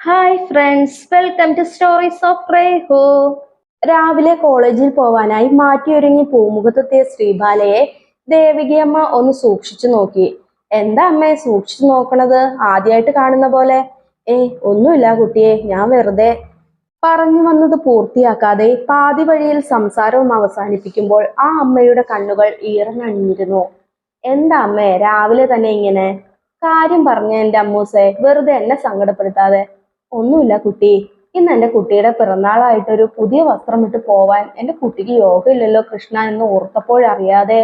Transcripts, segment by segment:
Hi friends welcome to stories of റേഹോ രാവിലെ കോളേജിൽ പോവാനായി മാറ്റിയൊരുങ്ങി പൂമുഖത്തെത്തിയ ശ്രീബാലയെ ദേവികയമ്മ ഒന്ന് സൂക്ഷിച്ചു നോക്കി. എന്താ അമ്മേ സൂക്ഷിച്ചു നോക്കണത്? ആദ്യമായിട്ട് കാണുന്ന പോലെ. ഏയ് ഒന്നുമില്ല കുട്ടിയെ ഞാൻ വെറുതെ. പറഞ്ഞു വന്നത് പൂർത്തിയാക്കാതെ പാതി വഴിയിൽ സംസാരവും അവസാനിപ്പിക്കുമ്പോൾ ആ അമ്മയുടെ കണ്ണുകൾ ഈറനണിഞ്ഞിരുന്നു. എന്താ അമ്മേ രാവിലെ തന്നെ ഇങ്ങനെ? കാര്യം പറഞ്ഞ എന്റെ അമ്മൂസെ വെറുതെ എന്നെ സങ്കടപ്പെടുത്താതെ. ഒന്നുമില്ല കുട്ടി. ഇന്ന് എന്റെ കുട്ടിയുടെ പിറന്നാളായിട്ട് ഒരു പുതിയ വസ്ത്രം ഇട്ട് പോവാൻ എന്റെ കുട്ടിക്ക് യോഗയില്ലല്ലോ കൃഷ്ണ എന്ന് ഓർത്തപ്പോഴറിയാതെ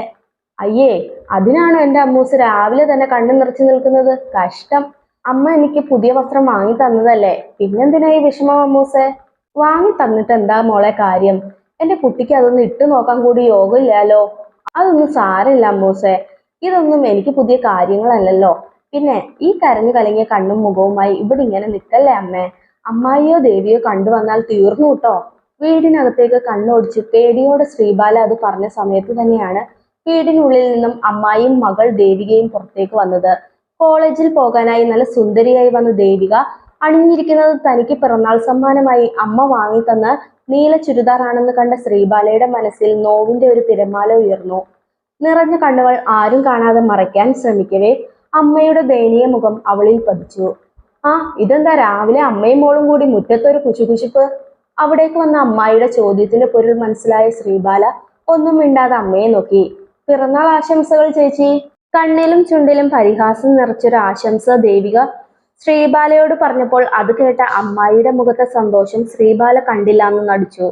അയ്യേ അതിനാണ് എന്റെ അമ്മൂസ് രാവിലെ തന്നെ കണ്ണു നിറച്ചു നിൽക്കുന്നത്? കഷ്ടം. അമ്മ എനിക്ക് പുതിയ വസ്ത്രം വാങ്ങി തന്നതല്ലേ? പിന്നെന്തിനാ ഈ വിഷമം അമ്മൂസെ? വാങ്ങി തന്നിട്ട് എന്താ മോളെ കാര്യം? എന്റെ കുട്ടിക്ക് അതൊന്ന് ഇട്ടു നോക്കാൻ കൂടി യോഗമില്ലല്ലോ അതൊന്നും സാരമില്ല അമ്മൂസെ. ഇതൊന്നും എനിക്ക് പുതിയ കാര്യങ്ങളല്ലല്ലോ. പിന്നെ ഈ കരഞ്ഞു കലങ്ങിയ കണ്ണും മുഖവുമായി ഇവിടെ ഇങ്ങനെ നിൽക്കല്ലേ അമ്മേ? അമ്മായിയോ ദേവിയോ കണ്ടു വന്നാൽ തീർന്നു കേട്ടോ. വീടിനകത്തേക്ക് കണ്ണോടിച്ച് പേടിയോടെ ശ്രീബാല അത് പറഞ്ഞ സമയത്ത് തന്നെയാണ് വീടിനുള്ളിൽ നിന്നും അമ്മായിയും മകൾ ദേവികയും പുറത്തേക്ക് വന്നത്. കോളേജിൽ പോകാനായി നല്ല സുന്ദരിയായി വന്ന ദേവിക അണിഞ്ഞിരിക്കുന്നത് തനിക്ക് പിറന്നാൾ സമ്മാനമായി അമ്മ വാങ്ങി തന്ന നീല ചുരിദാറാണെന്ന് കണ്ട ശ്രീബാലയുടെ മനസ്സിൽ നോവിന്റെ ഒരു തിരമാല ഉയർന്നു. നിറഞ്ഞ കണ്ണുകൾ ആരും കാണാതെ മറയ്ക്കാൻ ശ്രമിക്കവേ. അമ്മയുടെ ദയനീയ മുഖം അവളിൽ പതിച്ചു. ആ ഇതെന്താ രാവിലെ അമ്മയും മോളും കൂടി മുറ്റത്തൊരു കുശുകുശിപ്പ്? അവിടേക്ക് വന്ന അമ്മായിയുടെ ചോദ്യത്തിന്റെ പൊരുൾ മനസ്സിലായ ശ്രീബാല ഒന്നും മിണ്ടാതെ അമ്മയെ നോക്കി. പിറന്നാൾ ആശംസകൾ ചേച്ചി. കണ്ണിലും ചുണ്ടിലും പരിഹാസം നിറച്ചൊരു ആശംസ ദേവിക ശ്രീബാലയോട് പറഞ്ഞപ്പോൾ അത് കേട്ട അമ്മായിയുടെ മുഖത്തെ സന്തോഷം ശ്രീബാല കണ്ടില്ല എന്ന് നടിച്ചു.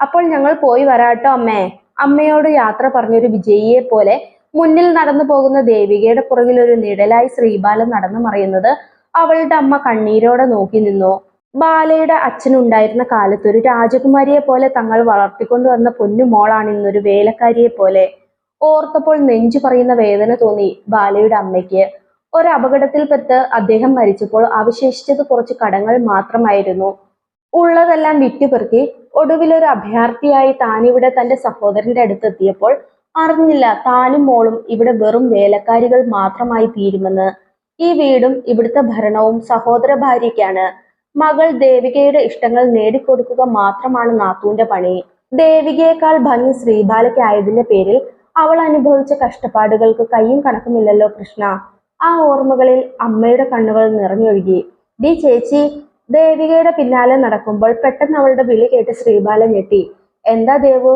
അപ്പോൾ ഞങ്ങൾ പോയി വരാട്ടോ അമ്മേ. അമ്മയോട് യാത്ര പറഞ്ഞൊരു വിജയിയെ പോലെ മുന്നിൽ നടന്നു പോകുന്ന ദേവികയുടെ പുറകിൽ ഒരു നിഴലായി ശ്രീബാലൻ നടന്നു മറയുന്നത് അവളുടെ അമ്മ കണ്ണീരോടെ നോക്കി നിന്നു. ബാലയുടെ അച്ഛനുണ്ടായിരുന്ന കാലത്ത് ഒരു രാജകുമാരിയെ പോലെ തങ്ങൾ വളർത്തിക്കൊണ്ടുവന്ന പൊന്നു മോളാണ് ഇന്നൊരു വേലക്കാരിയെ പോലെ. ഓർത്തപ്പോൾ നെഞ്ചു പറയുന്ന വേദന തോന്നി ബാലയുടെ അമ്മയ്ക്ക്. ഒരു അപകടത്തിൽപ്പെട്ട് അദ്ദേഹം മരിച്ചപ്പോൾ അവശേഷിച്ചത് കുറച്ച് കടങ്ങൾ മാത്രമായിരുന്നു. ഉള്ളതെല്ലാം വിറ്റുപെറുക്കി ഒടുവിലൊരു അഭയാർത്ഥിയായി താനിവിടെ തന്റെ സഹോദരന്റെ അടുത്തെത്തിയപ്പോൾ അറിഞ്ഞില്ല. താനും മോളും ഇവിടെ വെറും വേലക്കാരികൾ മാത്രമായി തീരുമെന്ന്. ഈ വീടും ഇവിടുത്തെ ഭരണവും സഹോദര ഭാര്യയ്ക്കാണ്. മകൾ ദേവികയുടെ ഇഷ്ടങ്ങൾ നേടിക്കൊടുക്കുക മാത്രമാണ് നാത്തൂന്റെ പണി. ദേവികയേക്കാൾ ഭംഗി ശ്രീബാലയ്ക്കായതിന്റെ പേരിൽ അവൾ അനുഭവിച്ച കഷ്ടപ്പാടുകൾക്ക് കയ്യും കണക്കുമില്ലല്ലോ കൃഷ്ണ. ആ ഓർമ്മകളിൽ അമ്മയുടെ കണ്ണുകൾ നിറഞ്ഞൊഴുകി. ഡി ചേച്ചി ദേവികയുടെ പിന്നാലെ നടക്കുമ്പോൾ പെട്ടെന്ന് അവളുടെ വിളി കേട്ട് ശ്രീബാല ഞെട്ടി. എന്താ ദേവു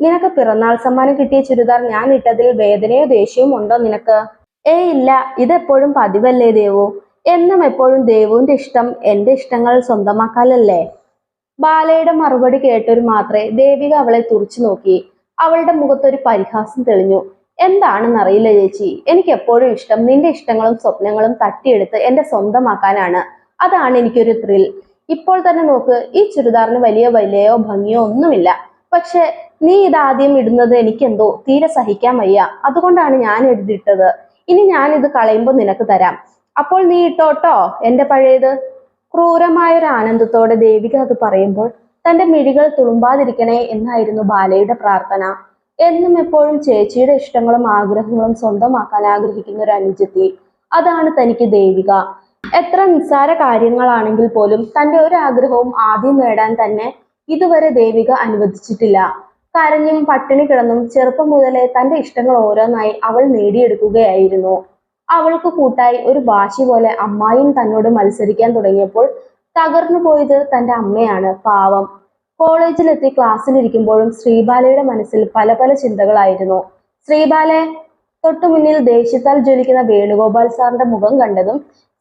നിനക്ക് പിറന്നാൾ സമ്മാനം കിട്ടിയ ചുരിദാർ ഞാൻ ഇട്ടതിൽ വേദനയോ ദേഷ്യവും ഉണ്ടോ നിനക്ക്? ഏ ഇല്ല. ഇതെപ്പോഴും പതിവല്ലേ ദേവു? എന്നും എപ്പോഴും ദേവുവിന്റെ ഇഷ്ടം എന്റെ ഇഷ്ടങ്ങൾ സ്വന്തമാക്കാലല്ലേ ബാലയുടെ മറുപടി കേട്ടൊരു മാത്രേ ദേവിക അവളെ തുറച്ചു നോക്കി. അവളുടെ മുഖത്തൊരു പരിഹാസം തെളിഞ്ഞു. എന്താണെന്നറിയില്ല ചേച്ചി. എനിക്ക് എപ്പോഴും ഇഷ്ടം നിന്റെ ഇഷ്ടങ്ങളും സ്വപ്നങ്ങളും തട്ടിയെടുത്ത് എന്റെ സ്വന്തമാക്കാനാണ്. അതാണ് എനിക്കൊരു ത്രിൽ ഇപ്പോൾ തന്നെ നോക്ക് ഈ ചുരിദാറിന് വലിയ വലിയോ ഭംഗിയോ ഒന്നുമില്ല. പക്ഷെ നീ ഇതാദ്യം ഇടുന്നത് എനിക്കെന്തോ തീരെ സഹിക്കാൻ വയ്യ. അതുകൊണ്ടാണ് ഞാൻ എഴുതിയിട്ടത്. ഇനി ഞാൻ ഇത് കളയുമ്പോൾ നിനക്ക് തരാം. അപ്പോൾ നീ ഇട്ടോട്ടോ? എന്റെ പഴയത്? ക്രൂരമായ ഒരു ആനന്ദത്തോടെ ദേവിക അത് പറയുമ്പോൾ തന്റെ മിഴികൾ തുളുമ്പാതിരിക്കണേ എന്നായിരുന്നു ബാലയുടെ പ്രാർത്ഥന. എന്നും എപ്പോഴും ചേച്ചിയുടെ ഇഷ്ടങ്ങളും ആഗ്രഹങ്ങളും സ്വന്തമാക്കാൻ ആഗ്രഹിക്കുന്ന ഒരു അനുജത്തി. അതാണ് തനിക്ക് ദേവിക. എത്ര നിസ്സാര കാര്യങ്ങളാണെങ്കിൽ പോലും തന്റെ ഒരു ആഗ്രഹവും ആദ്യം നേടാൻ തന്നെ ഇതുവരെ ദേവിക അനുവദിച്ചിട്ടില്ല. കരഞ്ഞും പട്ടിണി കിടന്നും ചെറുപ്പം മുതലേ തന്റെ ഇഷ്ടങ്ങൾ ഓരോന്നായി അവൾ നേടിയെടുക്കുകയായിരുന്നു. അവൾക്ക് കൂട്ടായി ഒരു വാശി പോലെ അമ്മായും തന്നോട് മത്സരിക്കാൻ തുടങ്ങിയപ്പോൾ തകർന്നു പോയത് തന്റെ അമ്മയാണ്. പാവം. കോളേജിലെത്തി ക്ലാസ്സിലിരിക്കുമ്പോഴും ശ്രീബാലയുടെ മനസ്സിൽ പല പല ചിന്തകളായിരുന്നു. ശ്രീബാലെ തൊട്ടു മുന്നിൽ ദേഷ്യത്താൽ ജ്വലിക്കുന്ന വേണുഗോപാൽ സാറിന്റെ മുഖം കണ്ടതും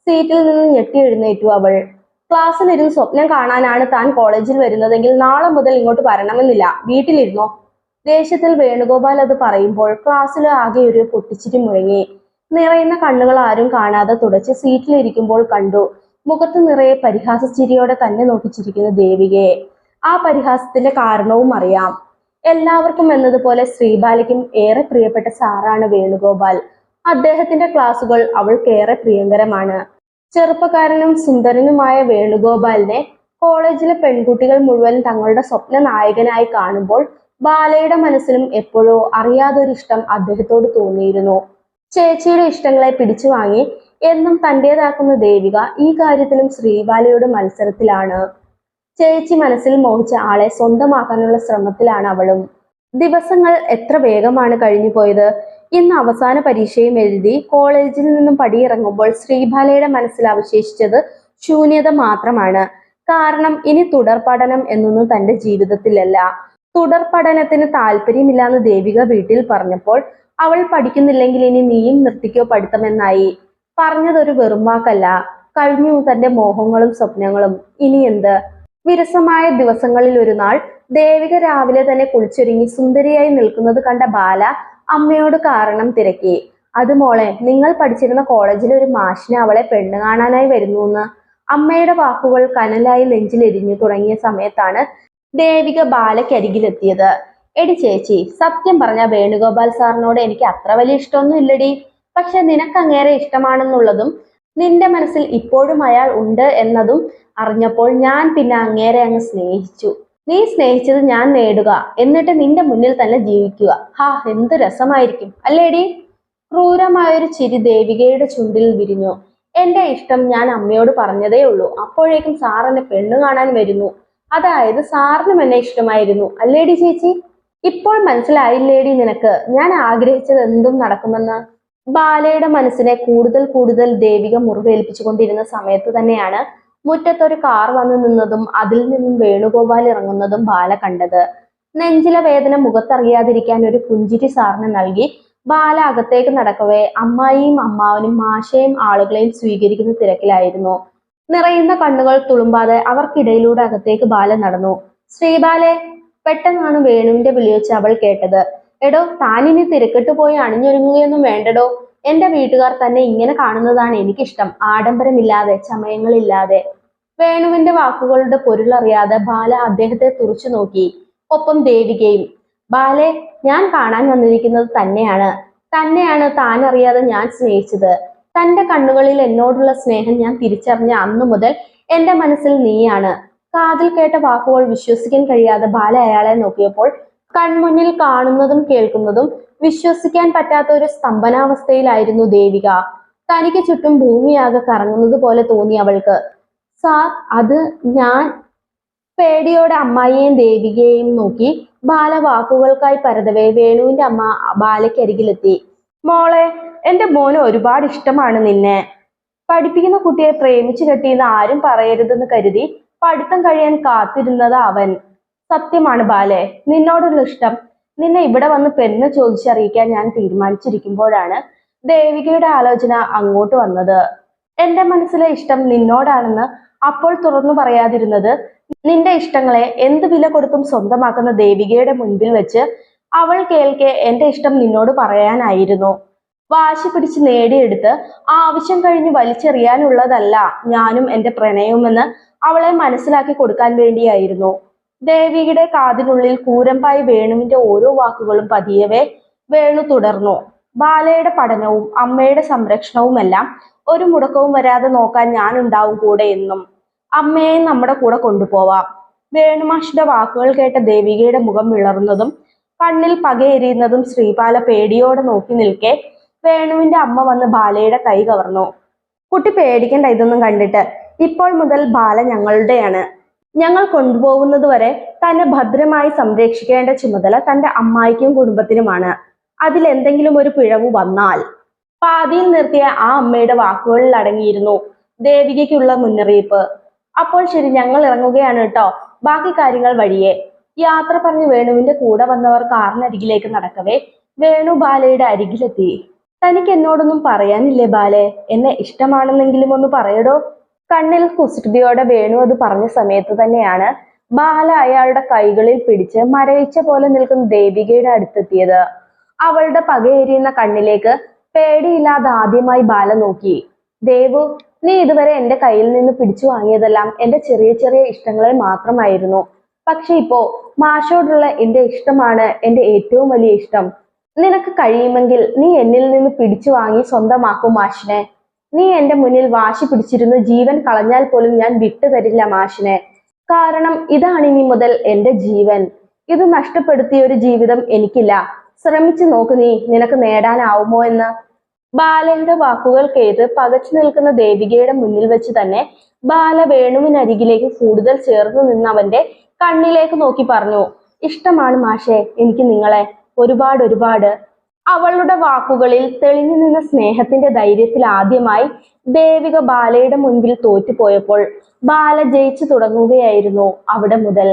സീറ്റിൽ നിന്ന് ഞെട്ടി എഴുന്നേറ്റു അവൾ. ക്ലാസ്സിലിരുന്ന് സ്വപ്നം കാണാനാണ് താൻ കോളേജിൽ വരുന്നതെങ്കിൽ നാളെ മുതൽ ഇങ്ങോട്ട് വരണമെന്നില്ല. വീട്ടിലിരുന്നോ? ദേഷ്യത്തിൽ വേണുഗോപാൽ അത് പറയുമ്പോൾ ക്ലാസ്സിൽ ആകെ ഒരു പൊട്ടിച്ചിരി മുഴങ്ങി. നിറയുന്ന കണ്ണുകൾ ആരും കാണാതെ തുടച്ച് സീറ്റിലിരിക്കുമ്പോൾ കണ്ടു. മുഖത്ത് നിറയെ പരിഹാസച്ചിരിയോടെ തന്നെ നോക്കിച്ചിരിക്കുന്ന ദേവികയെ. ആ പരിഹാസത്തിന്റെ കാരണവും അറിയാം. എല്ലാവർക്കും എന്നതുപോലെ ശ്രീബാലയ്ക്കും ഏറെ പ്രിയപ്പെട്ട സാറാണ് വേണുഗോപാൽ. അദ്ദേഹത്തിന്റെ ക്ലാസുകൾ അവൾക്ക് ഏറെ പ്രിയങ്കരമാണ്. ചെറുപ്പക്കാരനും സുന്ദരനുമായ വേണുഗോപാലിനെ കോളേജിലെ പെൺകുട്ടികൾ മുഴുവൻ തങ്ങളുടെ സ്വപ്ന നായകനായി കാണുമ്പോൾ ബാലയുടെ മനസ്സിലും എപ്പോഴോ അറിയാതൊരു ഇഷ്ടം അദ്ദേഹത്തോട് തോന്നിയിരുന്നു. ചേച്ചിയുടെ ഇഷ്ടങ്ങളെ പിടിച്ചു വാങ്ങി എന്നും തന്റേതാക്കുന്ന ദേവിക ഈ കാര്യത്തിലും ശ്രീബാലയുടെ മത്സരത്തിലാണ്. ചേച്ചി മനസ്സിൽ മോഹിച്ച ആളെ സ്വന്തമാക്കാനുള്ള ശ്രമത്തിലാണ് അവളും. ദിവസങ്ങൾ എത്ര വേഗമാണ് കഴിഞ്ഞു പോയത് ഇന്ന് അവസാന പരീക്ഷയും എഴുതി കോളേജിൽ നിന്നും പടിയിറങ്ങുമ്പോൾ ശ്രീബാലയുടെ മനസ്സിൽ അവശേഷിച്ചത് ശൂന്യത മാത്രമാണ്. കാരണം ഇനി തുടർ പഠനം എന്നൊന്നും തന്റെ ജീവിതത്തിലല്ല. തുടർ പഠനത്തിന് താല്പര്യമില്ലാന്ന് ദേവിക വീട്ടിൽ പറഞ്ഞപ്പോൾ അവൾ പഠിക്കുന്നില്ലെങ്കിൽ ഇനി നീയും നിർത്തിക്കോ പഠിത്തമെന്നായി. പറഞ്ഞതൊരു വെറും വാക്കല്ല. കഴിഞ്ഞു തന്റെ മോഹങ്ങളും സ്വപ്നങ്ങളും. ഇനി എന്ത്? വിരസമായ ദിവസങ്ങളിൽ ഒരു നാൾ ദേവിക രാവിലെ തന്നെ കുളിച്ചൊരുങ്ങി സുന്ദരിയായി നിൽക്കുന്നത് കണ്ട ബാല അമ്മയോട് കാരണം തിരക്കി. അത് മോളെ നിങ്ങൾ പഠിച്ചിരുന്ന കോളേജിലെ ഒരു മാഷിനെ അവളെ പെണ്ണ് കാണാനായി വരുന്നു എന്ന് അമ്മയുടെ വാക്കുകൾ കനലായി നെഞ്ചിലെരിഞ്ഞു തുടങ്ങിയ സമയത്താണ് ദേവിക ബാലയ്ക്കരികിലെത്തിയത് എടി ചേച്ചി സത്യം പറഞ്ഞ വേണുഗോപാൽ സാറിനോട് എനിക്ക് അത്ര വലിയ ഇഷ്ടമൊന്നും ഇല്ലടി. പക്ഷെ നിനക്ക് അങ്ങേരെ ഇഷ്ടമാണെന്നുള്ളതും നിന്റെ മനസ്സിൽ ഇപ്പോഴും അയാൾ ഉണ്ട് എന്നതും അറിഞ്ഞപ്പോൾ ഞാൻ പിന്നെ അങ്ങേരെ അങ്ങ് സ്നേഹിച്ചു. നീ സ്നേഹിച്ചത് ഞാൻ നേടുക. എന്നിട്ട് നിന്റെ മുന്നിൽ തന്നെ ജീവിക്കുക. ഹാ എന്ത് രസമായിരിക്കും. അല്ലേടി? ക്രൂരമായൊരു ചിരി ദേവികയുടെ ചുണ്ടിൽ വിരിഞ്ഞു. എന്റെ ഇഷ്ടം ഞാൻ അമ്മയോട് പറഞ്ഞതേ ഉള്ളൂ. അപ്പോഴേക്കും സാറിനെ പെണ്ണു കാണാൻ വരുന്നു. അതായത് സാറിനും എന്നെ ഇഷ്ടമായിരുന്നു. അല്ലേടി ചേച്ചി? ഇപ്പോൾ മനസ്സിലായില്ലേടി നിനക്ക്? ഞാൻ ആഗ്രഹിച്ചത് എന്തും നടക്കുമെന്ന്. ബാലയുടെ മനസ്സിനെ കൂടുതൽ കൂടുതൽ ദേവിക മുറിവേൽപ്പിച്ചുകൊണ്ടിരുന്ന സമയത്ത് തന്നെയാണ് മുറ്റത്തൊരു കാർ വന്നു നിന്നതും അതിൽ നിന്നും വേണുഗോപാൽ ഇറങ്ങുന്നതും ബാല കണ്ടത്. നെഞ്ചിലെ വേദന മുഖത്തറിയാതിരിക്കാൻ ഒരു പുഞ്ചിരി സാറിന് നൽകി ബാല അകത്തേക്ക് നടക്കവേ അമ്മായിയും അമ്മാവനും മാഷയും ആളുകളെയും സ്വീകരിക്കുന്ന തിരക്കിലായിരുന്നു. നിറയുന്ന കണ്ണുകൾ തുളുമ്പാതെ അവർക്കിടയിലൂടെ അകത്തേക്ക് ബാല നടന്നു. ശ്രീബാലെ പെട്ടെന്നാണ് വേണുവിന്റെ വിളിവെച്ച് അവൾ കേട്ടത്. എടോ താനിനി തിരക്കിട്ട് പോയി അണിഞ്ഞൊരുങ്ങുകയൊന്നും വേണ്ടടോ? എന്റെ വീട്ടുകാർ തന്നെ ഇങ്ങനെ കാണുന്നതാണ് എനിക്കിഷ്ടം. ആഡംബരമില്ലാതെ ചമയങ്ങളില്ലാതെ. വേണുവിന്റെ വാക്കുകളുടെ പൊരുളറിയാതെ ബാല അദ്ദേഹത്തെ തുറച്ചു നോക്കി. ഒപ്പം ദേവികയും ബാലെ ഞാൻ കാണാൻ വന്നിരിക്കുന്നത് തന്നെയാണ്. തന്നെയാണ് താൻ അറിയാതെ ഞാൻ സ്നേഹിച്ചത്. തന്റെ കണ്ണുകളിൽ എന്നോടുള്ള സ്നേഹം ഞാൻ തിരിച്ചറിഞ്ഞ അന്നു മുതൽ എന്റെ മനസ്സിൽ നീയാണ്. കാതിൽ കേട്ട വാക്കുകൾ വിശ്വസിക്കാൻ കഴിയാതെ ബാല അയാളെ നോക്കിയപ്പോൾ കൺമുന്നിൽ കാണുന്നതും കേൾക്കുന്നതും വിശ്വസിക്കാൻ പറ്റാത്ത ഒരു സ്തംഭനാവസ്ഥയിലായിരുന്നു ദേവിക. തനിക്ക് ചുറ്റും ഭൂമിയാകെ കറങ്ങുന്നത് പോലെ തോന്നി അവൾക്ക്. സാർ അത് ഞാൻ പേടിയോടെ അമ്മായിയെയും ദേവികയെയും നോക്കി ബാല വാക്കുകൾക്കായി പരതവേ വേണുവിന്റെ അമ്മ ബാലയ്ക്കരികിലെത്തി മോളെ എന്റെ മോന് ഒരുപാട് ഇഷ്ടമാണ് നിന്നെ. പഠിപ്പിക്കുന്ന കുട്ടിയെ പ്രേമിച്ചു കെട്ടിയെന്ന് ആരും പറയരുതെന്ന് കരുതി പഠിത്തം കഴിയാൻ കാത്തിരുന്നത് അവൻ. സത്യമാണ് ബാലെ നിന്നോടുള്ള ഇഷ്ടം നിന്നെ ഇവിടെ വന്ന് പെണ്ണ് ചോദിച്ചറിയിക്കാൻ ഞാൻ തീരുമാനിച്ചിരിക്കുമ്പോഴാണ് ദേവികയുടെ ആലോചന അങ്ങോട്ട് വന്നത്. എന്റെ മനസ്സിലെ ഇഷ്ടം നിന്നോടാണെന്ന് അപ്പോൾ തുറന്നു പറയാതിരുന്നത് നിന്റെ ഇഷ്ടങ്ങളെ എന്ത് വില കൊടുത്തും സ്വന്തമാക്കുന്ന ദേവികയുടെ മുൻപിൽ വെച്ച് അവൾ കേൾക്കെ എന്റെ ഇഷ്ടം നിന്നോട് പറയാനായിരുന്നു. വാശി പിടിച്ച് നേടിയെടുത്ത് ആവശ്യം കഴിഞ്ഞ് വലിച്ചെറിയാനുള്ളതല്ല ഞാനും എന്റെ പ്രണയവുമെന്ന് അവളെ മനസ്സിലാക്കി കൊടുക്കാൻ വേണ്ടിയായിരുന്നു. ദേവിയുടെ കാതിനുള്ളിൽ കൂരമ്പായി വേണുവിന്റെ ഓരോ വാക്കുകളും പതിയവേ വേണു തുടർന്നു. ബാലയുടെ പഠനവും അമ്മയുടെ സംരക്ഷണവുമെല്ലാം ഒരു മുടക്കവും വരാതെ നോക്കാൻ ഞാൻ ഉണ്ടാവും കൂടെ എന്നും അമ്മയെ നമ്മുടെ കൂടെ കൊണ്ടുപോവാം. വേണുമാഷിന്റെ വാക്കുകൾ കേട്ട ദേവികയുടെ മുഖം വിളർന്നതും കണ്ണിൽ പകയെരിയുന്നതും ശ്രീപാല പേടിയോടെ നോക്കി നിൽക്കെ വേണുവിന്റെ അമ്മ വന്ന് ബാലയുടെ കൈ കവർന്നു. കുട്ടി പേടിക്കേണ്ട ഇതൊന്നും കണ്ടിട്ട്. ഇപ്പോൾ മുതൽ ബാല ഞങ്ങളുടെയാണ്. ഞങ്ങൾ കൊണ്ടുപോകുന്നത് വരെ തന്നെ ഭദ്രമായി സംരക്ഷിക്കേണ്ട ചുമതല തന്റെ അമ്മായിക്കും കുടുംബത്തിനുമാണ്. അതിൽ എന്തെങ്കിലും ഒരു പിഴവ് വന്നാൽ പാതിയിൽ നിർത്തിയ ആ അമ്മയുടെ വാക്കുകളിൽ അടങ്ങിയിരുന്നു ദേവികയ്ക്കുള്ള മുന്നറിയിപ്പ്. അപ്പോൾ ശരി ഞങ്ങൾ ഇറങ്ങുകയാണ് കേട്ടോ. ബാക്കി കാര്യങ്ങൾ വഴിയെ. യാത്ര പറഞ്ഞ് വേണുവിന്റെ കൂടെ വന്നവർ കാറിനരികിലേക്ക് നടക്കവേ. വേണു ബാലയുടെ അരികിലെത്തി. തനിക്ക് എന്നോടൊന്നും പറയാനില്ലേ ബാലെ? എന്നെ ഇഷ്ടമാണെന്നെങ്കിലും ഒന്ന് പറയടോ. കണ്ണിൽ കുസൃതിയോടെ വേണു അത് പറഞ്ഞ സമയത്ത് തന്നെയാണ് ബാല അയാളുടെ കൈകളിൽ പിടിച്ച് മരവിച്ച പോലെ നിൽക്കുന്ന ദേവികയുടെ അടുത്തെത്തിയത്. അവളുടെ പകയേരിയുന്ന കണ്ണിലേക്ക് പേടിയില്ലാതെ ആദ്യമായി ബാല നോക്കി. ദേവു നീ ഇതുവരെ എന്റെ കയ്യിൽ നിന്ന് പിടിച്ചു വാങ്ങിയതെല്ലാം എന്റെ ചെറിയ ചെറിയ ഇഷ്ടങ്ങളെ മാത്രമായിരുന്നു. പക്ഷെ ഇപ്പോ മാഷോടുള്ള എന്റെ ഇഷ്ടമാണ് എന്റെ ഏറ്റവും വലിയ ഇഷ്ടം. നിനക്ക് കഴിയുമെങ്കിൽ നീ എന്നിൽ നിന്ന് പിടിച്ചു വാങ്ങി സ്വന്തമാക്കും മാഷിനെ. നീ എന്റെ മുന്നിൽ വാശി പിടിച്ചിരുന്ന് ജീവൻ കളഞ്ഞാൽ പോലും ഞാൻ വിട്ടുതരില്ല മാഷിനെ. കാരണം ഇതാണ് ഇനി മുതൽ എന്റെ ജീവൻ. ഇത് നഷ്ടപ്പെടുത്തിയ ഒരു ജീവിതം എനിക്കില്ല. ശ്രമിച്ചു നോക്ക് നീ നിനക്ക് നേടാനാവുമോ എന്ന്. ബാലയുടെ വാക്കുകൾ കേട്ട് പകച്ചു നിൽക്കുന്ന ദേവികയുടെ മുന്നിൽ വെച്ച് തന്നെ ബാല വേണുവിനരികിലേക്ക് കൂടുതൽ ചേർന്ന് നിന്ന് അവന്റെ കണ്ണിലേക്ക് നോക്കി പറഞ്ഞു ഇഷ്ടമാണ് മാഷേ എനിക്ക് നിങ്ങളെ. ഒരുപാട് ഒരുപാട്. അവളുടെ വാക്കുകളിൽ തെളിഞ്ഞു നിന്ന സ്നേഹത്തിന്റെ ധൈര്യത്തിൽ ആദ്യമായി ദേവിക ബാലയുടെ മുൻപിൽ തോറ്റുപോയപ്പോൾ ബാല ജയിച്ചു തുടങ്ങുകയായിരുന്നു അവിടെ മുതൽ.